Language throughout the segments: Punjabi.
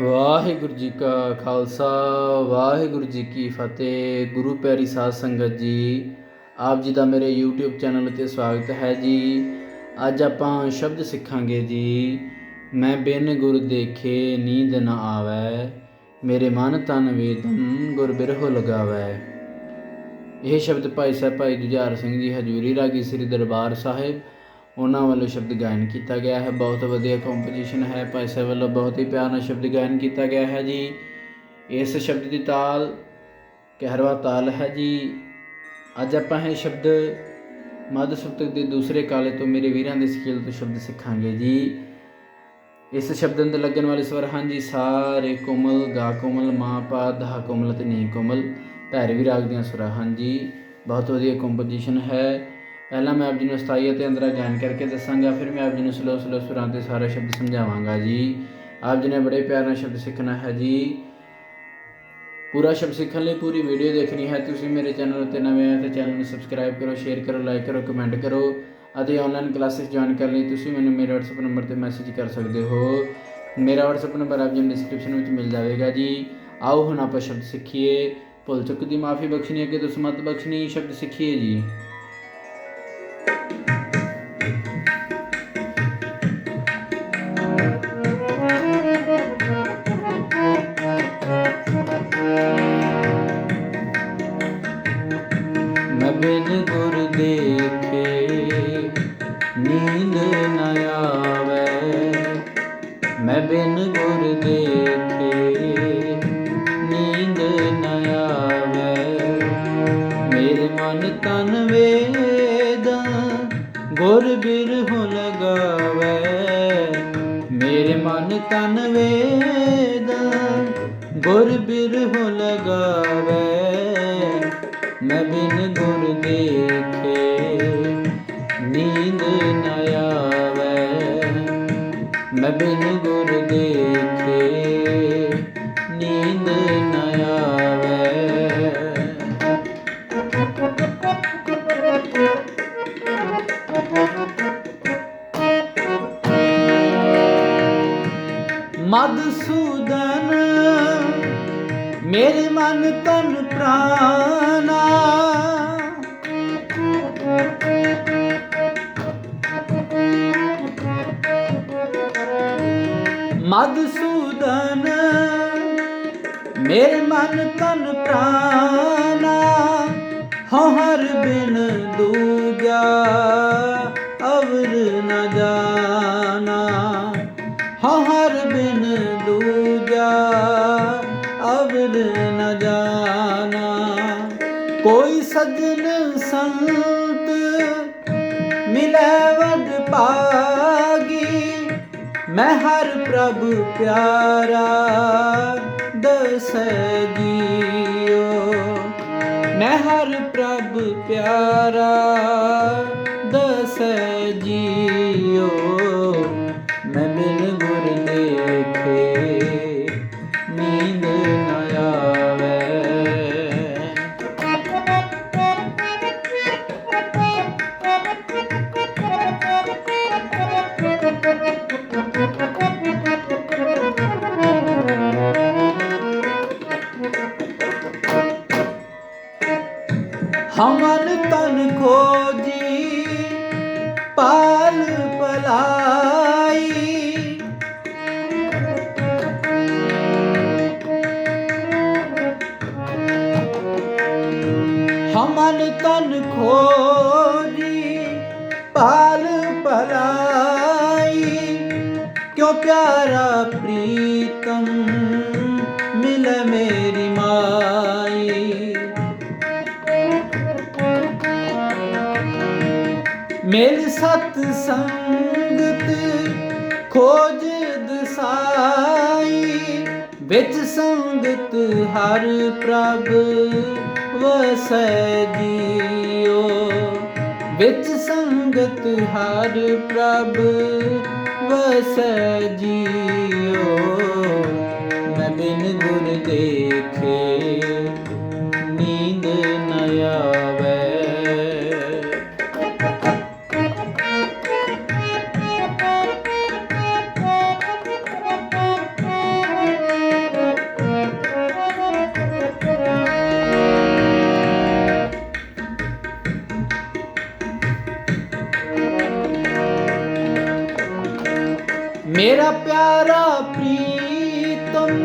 ਵਾਹਿਗੁਰੂ ਜੀ ਕਾ ਖਾਲਸਾ, ਵਾਹਿਗੁਰੂ ਜੀ ਕੀ ਫਤਿਹ। ਗੁਰੂ ਪਿਆਰੀ ਸਾਧ ਸੰਗਤ ਜੀ, ਆਪ ਜੀ ਦਾ ਮੇਰੇ YouTube ਚੈਨਲ 'ਤੇ ਸਵਾਗਤ ਹੈ ਜੀ। ਅੱਜ ਆਪਾਂ ਸ਼ਬਦ ਸਿੱਖਾਂਗੇ ਜੀ। ਮੈਂ ਬਿਨ ਗੁਰ ਦੇਖੇ ਨੀਂਦ ਨਾ ਆਵੈ, ਮੇਰੇ ਮਨ ਤਨ ਵੇਦਨ ਗੁਰ ਬਿਰਹੁ ਲਗਾਵੈ। ਇਹ ਸ਼ਬਦ ਭਾਈ ਸਾਹਿਬ, ਭਾਈ ਜੁਝਾਰ ਸਿੰਘ ਜੀ ਹਜੂਰੀ ਰਾਗੀ ਸ੍ਰੀ ਦਰਬਾਰ ਸਾਹਿਬ ਉਹਨਾਂ ਵੱਲੋਂ ਸ਼ਬਦ ਗਾਇਨ ਕੀਤਾ ਗਿਆ ਹੈ। ਬਹੁਤ ਵਧੀਆ ਕੰਪੋਜੀਸ਼ਨ ਹੈ। ਭਾਈ ਸਾਹਿਬ ਵੱਲੋਂ ਬਹੁਤ ਹੀ ਪਿਆਰ ਨਾਲ ਸ਼ਬਦ ਗਾਇਨ ਕੀਤਾ ਗਿਆ ਹੈ ਜੀ। ਇਸ ਸ਼ਬਦ ਦੀ ਤਾਲ, ਕਹਿਰਵਾ ਤਾਲ ਹੈ ਜੀ। ਅੱਜ ਆਪਾਂ ਇਹ ਸ਼ਬਦ ਮੱਧ ਸੁਤਕ ਦੇ ਦੂਸਰੇ ਕਾਲੇ ਤੋਂ ਮੇਰੇ ਵੀਰਾਂ ਦੇ ਸਕੇਲ ਤੋਂ ਸ਼ਬਦ ਸਿੱਖਾਂਗੇ ਜੀ। ਇਸ ਸ਼ਬਦ ਅੰਦਰ ਲੱਗਣ ਵਾਲੇ ਸਵਰ ਹਨ ਜੀ, ਸਾਰੇ ਕੋਮਲ, ਗਾ ਕੋਮਲ, ਮਾ ਪਾ, ਧਾ ਕੋਮਲ ਤੇ ਨੀ ਕੋਮਲ। ਭੈਰਵੀ ਰਾਗ ਦੀਆਂ ਸੁਰਾਂ ਹਨ ਜੀ। ਬਹੁਤ ਵਧੀਆ ਕੰਪੋਜੀਸ਼ਨ ਹੈ। ਪਹਿਲਾਂ ਮੈਂ ਆਪ ਜੀ ਨੂੰ ਸਤਾਈ ਅਤੇ ਅੰਦਰਾ ਗਾਇਨ ਕਰਕੇ ਦੱਸਾਂਗਾ, ਫਿਰ ਮੈਂ ਆਪ ਜੀ ਨੂੰ ਸਲੋ ਸਲੋ ਸੁਰਾਂ ਤੇ ਸਾਰਾ ਸ਼ਬਦ ਸਮਝਾਵਾਂਗਾ ਜੀ। ਆਪ ਜੀ ਨੇ ਬੜੇ ਪਿਆਰ ਨਾਲ ਸ਼ਬਦ ਸਿੱਖਣਾ ਹੈ ਜੀ। ਪੂਰਾ ਸ਼ਬਦ ਸਿੱਖਣ ਲਈ ਪੂਰੀ ਵੀਡੀਓ ਦੇਖਣੀ ਹੈ। ਤੁਸੀਂ ਮੇਰੇ ਚੈਨਲ ਉੱਤੇ ਨਵੇਂ ਆਏ ਤਾਂ ਚੈਨਲ ਨੂੰ ਸਬਸਕ੍ਰਾਈਬ ਕਰੋ, ਸ਼ੇਅਰ ਕਰੋ, ਲਾਈਕ ਕਰੋ, ਕਮੈਂਟ ਕਰੋ ਅਤੇ ਆਨਲਾਈਨ ਕਲਾਸਿਸ ਜੁਆਇਨ ਕਰਨ ਲਈ ਤੁਸੀਂ ਮੈਨੂੰ ਮੇਰੇ WhatsApp ਨੰਬਰ ਤੇ ਮੈਸੇਜ ਕਰ ਸਕਦੇ ਹੋ। ਮੇਰਾ WhatsApp ਨੰਬਰ ਆਪ ਜੀ ਨੂੰ ਡਿਸਕ੍ਰਿਪਸ਼ਨ ਵਿੱਚ ਮਿਲ ਜਾਵੇਗਾ ਜੀ। ਆਓ ਹੁਣ ਆਪਾਂ ਸ਼ਬਦ ਸਿੱਖੀਏ। ਭੁੱਲ ਚੁੱਕ ਦੀ ਮਾਫੀ ਬਖਸ਼ਣੀ, ਅੱਗੇ ਤੋਂ ਸਮਤ ਬਖਸ਼ਣੀ ਸ਼ਬਦ ਸਿੱਖੀਏ ਜੀ। ਮਨ ਤਨ ਵੇਦਾ ਗੁਰ ਬਿਰਹੁ ਲਗਾਵੇ। ਮੈਂ ਬਿਨ ਗੁਰ ਦੇਖੇ ਨੀਂਦ ਨਾ ਪ੍ਰਾਨਾ ਮਧਸੂਦਨ ਮੇਰੇ ਮਨ ਤਨ ਪ੍ਰਾਨਾ ਹਉ ਹਰ ਬਿਨ ਦੂਜਾ ਅਵਰ ਨ ਜਾਣਾ। ਭਾਗੀ, ਮੈਂ ਹਰ ਪ੍ਰਭ ਪਿਆਰਾ ਦਸੈ ਜੀਓ। ਮੈਂ ਹਰ ਪ੍ਰਭ ਪਿਆਰਾ ਦਸੈ ਜੀਓ। ਮੈਂ ਬਿਨ ਗੁਰ ਦੇਖੇ ਨੀਂਦ ਨ ਹਮਨ ਤਨ ਖੋਜੀ ਪਾਲ ਪਲਾਈ ਕਿਉ ਪਿਆਰਾ ਪ੍ਰੀਤਮ, ਮਿਲ ਮੇਰੀ ਮਾਈ। ਮੇਰੀ ਸਤ ਸੰਗਤ, ਖੋਜ ਦਸਾਈ। ਵਿੱਚ ਸੰਗਤ ਹਰ ਪ੍ਰਭ ਵਸੈ ਜੀਓ ਵਿੱਚ ਸੰਗਤ ਹਰ ਪ੍ਰਭ ਵਸੈ ਜੀਓ ਮੈਂ ਬਿਨ ਗੁਰ ਦੇਖੇ ਮੇਰਾ ਪਿਆਰਾ ਪ੍ਰੀਤਮ,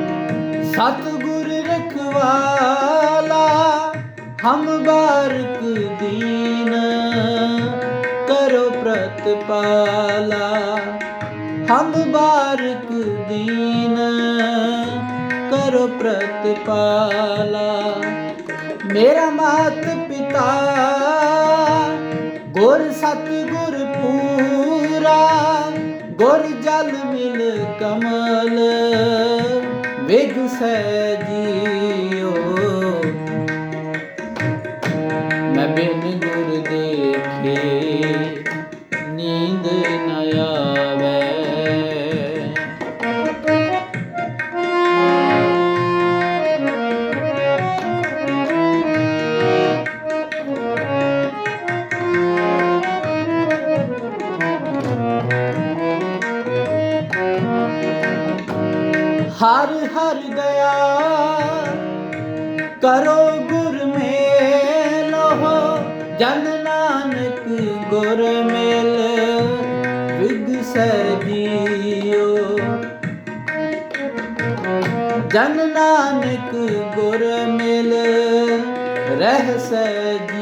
ਸਤਗੁਰ ਰਖਵਾਲਾ, ਹਮ ਬਾਰਕ ਦੀਨ ਕਰੋ ਪ੍ਰਤਪਾਲਾ। ਹਮ ਬਾਰਕ ਦੀਨ ਕਰੋ ਪ੍ਰਤਪਾਲਾ। ਮੇਰਾ ਮਾਤ ਪਿਤਾ, ਗੁਰ ਸਤਗੁਰ ਪੂਰਾ ਗੁਰ ਜਲ ਮਿਲ ਕਮਲ ਵਿਗ ਸਜੀਓ ਮੈਂ ਕਰੋ ਗੁਰ ਮੇਲੋ ਜਨ ਨਾਨਕ ਗੁਰ ਮੇਲ ਵਿਗ ਸਜੀਓ। ਜਨ ਨਾਨਕ ਗੁਰ ਮਿਲ, ਰਹਿ ਸਜੀਓ।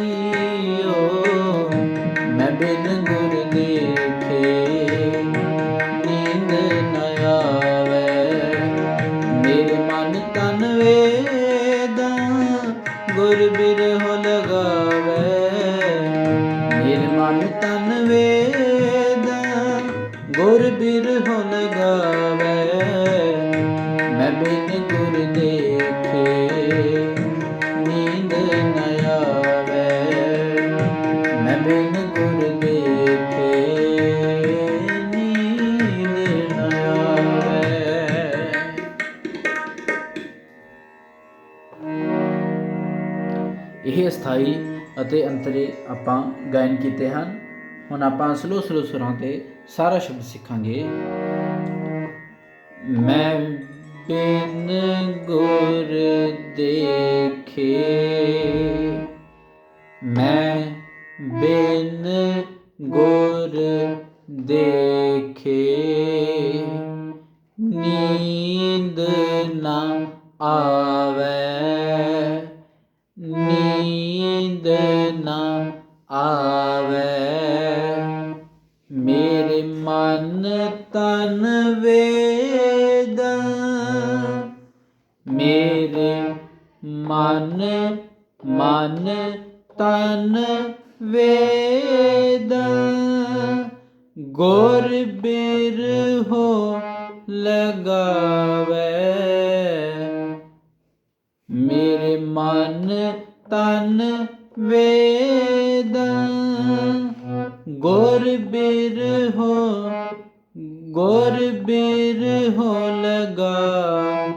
ਅਤੇ ਅੰਤਰੇ ਆਪਾਂ ਗਾਇਨ ਕੀਤੇ ਹਨ। ਹੁਣ ਆਪਾਂ ਸਲੋ ਸਲੋ ਸੁਰਾਂ ਤੇ ਸਾਰਾ ਸ਼ਬਦ ਸਿੱਖਾਂਗੇ। ਮੈਂ ਬਿਨ ਗੁਰ ਦੇਖੇ, ਮੈਂ ਬਿਨ ਗੁਰ ਦੇਖੇ। ਆਵੇ। ਮੇਰੇ ਮਨ ਤਨ ਵੇਦ, ਮੇਰੇ ਮਨ ਮਨ ਤਨ ਵੇਦ। ਗੁਰ ਬਿਰਹੋ ਲਗਾਵੇ। ਮੇਰੇ ਮਨ ਤਨ ਵੇ ਗੁਰ ਬਿਰਹੋ ਗੁਰ ਬਿਰਹੋ ਲਗਾ,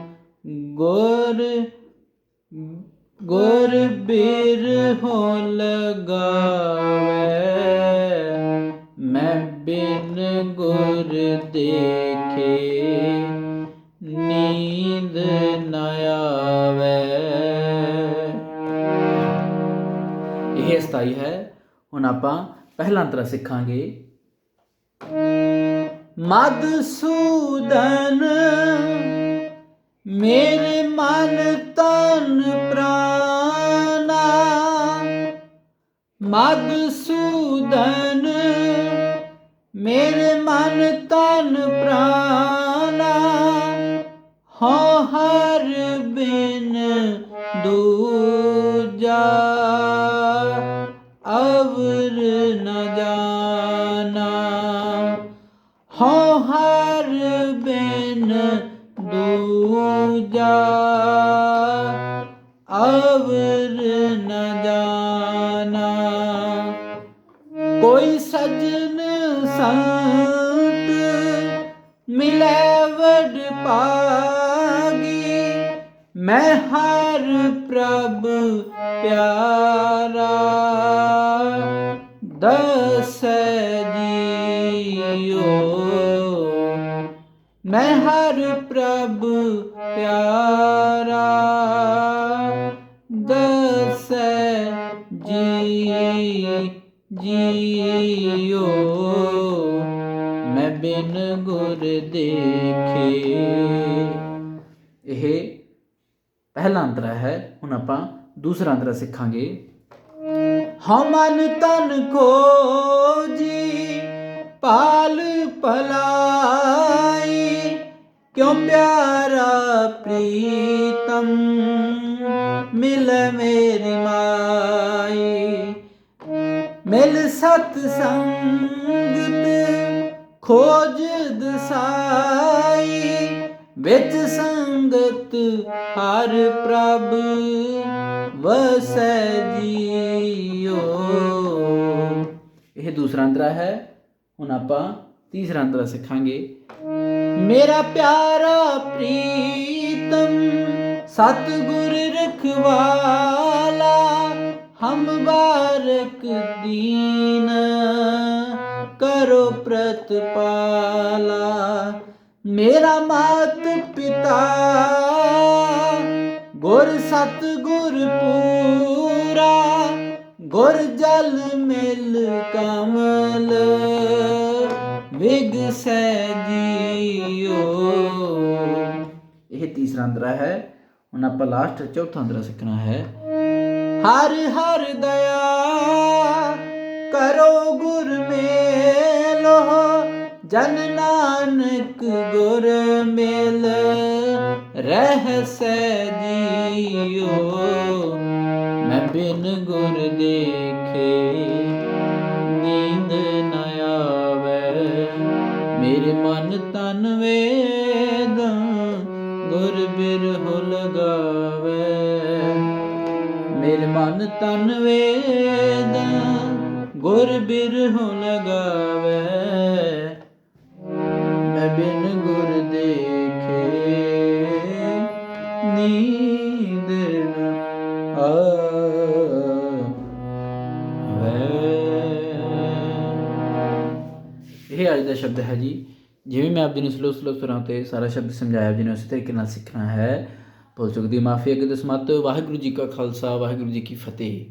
ਗੁਰ ਗੁਰ ਬਿਰਹੋ ਲਗਾਵੇ। ਮੈਂ ਬਿਨ ਗੁਰ ਦੇਖੇ ਨੀਂਦ ਨ ਆਵੇ। ਇਹ ਸਥਾਈ ਹੈ। ਹੁਣ ਆਪਾਂ ਪਹਿਲਾ ਅੰਤਰਾ ਸਿੱਖਾਂਗੇ। ਮਦਸੂਦਨ ਮੇਰੇ ਮਨ ਤਨ ਪ੍ਰਾਨਾ ਮਦਸੂਦਨ ਮੇਰੇ ਮਨ ਤਨ ਪ੍ਰਾਨਾ ਹੋ ਹਰ ਬਿਨ ਦੂਜਾ ਹੋ ਹਰ ਬਿਨ ਦੂਜਾ ਅਵਰ ਨ ਜਾਣਾ ਕੋਈ ਸਜਨ ਸੰਤ ਮਿਲੇ ਵਡ ਪਾਗੀ ਮੈਂ ਹਰ ਪ੍ਰਭ ਪਿਆਰਾ ਦਸ ਮੈਂ ਹਰ ਪ੍ਰਭ ਪਿਆਰਾ ਦਸ ਜੀ, ਜੀਓ। ਮੈਂ ਬਿਨ ਗੁਰ ਦੇਖੇ। ਇਹ ਪਹਿਲਾ ਅੰਤਰਾ ਹੈ। ਹੁਣ ਆਪਾਂ ਦੂਸਰਾ ਅੰਤਰਾ ਸਿੱਖਾਂਗੇ। ਹਉ ਮਨ ਤਨ ਜੀ ਪਾਲ ਭਲਾਈ ਕਿਉ ਪਿਆਰਾ ਪ੍ਰੀਤਮ? ਮਿਲ ਮੇਰੀ ਮਾਈ। ਮਿਲ ਸਤ ਸੰਗਤ ਖੋਜ ਦਸਾਈ। ਵਿੱਚ ਸੰਗਤ ਹਰ ਪ੍ਰਭ ਵਸੈ ਜੀਓ। ਇਹ ਦੂਸਰਾ ਅੰਤਰਾ ਹੈ। ਹੁਣ ਆਪਾਂ ਤੀਸਰਾ ਅੰਤਰਾ ਸਿੱਖਾਂਗੇ। ਮੇਰਾ ਪਿਆਰਾ ਪ੍ਰੀਤਮ, ਸਤਿਗੁਰ ਰਖਵਾਲਾ, ਹਮ ਬਾਰਕ ਦੀਨ, ਕਰੋ ਪ੍ਰਤਪਾਲਾ। ਮੇਰਾ ਮਾਤ ਪਿਤਾ, ਗੁਰ ਸਤਿਗੁਰ ਪੂਰਾ, ਗੁਰ ਜਲ ਮਿਲ ਕਮਲ, ਵਿਗ ਵਿਗਸੈ ਜੀਓ ਇਹ ਤੀਸਰਾ ਅੰਦਰਾ ਹੈ। ਹੁਣ ਆਪਾਂ ਲਾਸਟ ਚੌਥਾ ਅੰਤਰਾ ਸਿੱਖਣਾ ਹੈ। ਹਰ ਹਰ ਦਇਆ ਕਰੋ ਗੁਰ ਮੇਲੋ। ਜਨ ਨਾਨਕ ਗੁਰ ਮੇਲ ਰਹਿਸੈ ਜੀਓ ਮੈਂ ਬਿਨ ਗੁਰ ਦੇਖੇ ਮੇਰੇ ਮਨ ਤਨ ਵੇਦ ਗੁਰ ਬਿਰਹੁ ਲਗਾਵੇ ਮੇਰੇ ਮਨ ਤਨ ਵੇਦ ਗੁਰ ਬਿਰਹੁ ਲਗਾਵੇ ਮੈਂ ਬਿਨ ਗੁਰ ਦੇਖੇ ਨੀਂਦ ਨ ਆਵੇ। ਦਾ ਸ਼ਬਦ ਹੈ ਜੀ। ਜਿਵੇਂ ਮੈਂ ਆਪ ਜੀ ਨੂੰ ਸਲੋ ਸਲੋ ਸੁਰਾਂ ਤੇ ਸਾਰਾ ਸ਼ਬਦ ਸਮਝਾਇਆ ਜੀ ਉਸੇ ਤਰੀਕੇ ਨਾਲ ਸਿੱਖਣਾ ਹੈ। ਭੁੱਲ ਚੁੱਕ ਦੀ ਮਾਫੀ ਅੱਗੇ ਤੋਂ ਸਮਾਤ ਵਾਹਿਗੁਰੂ ਜੀ ਕਾ ਖਾਲਸਾ, ਵਾਹਿਗੁਰੂ ਜੀ ਕੀ ਫਤਿਹ।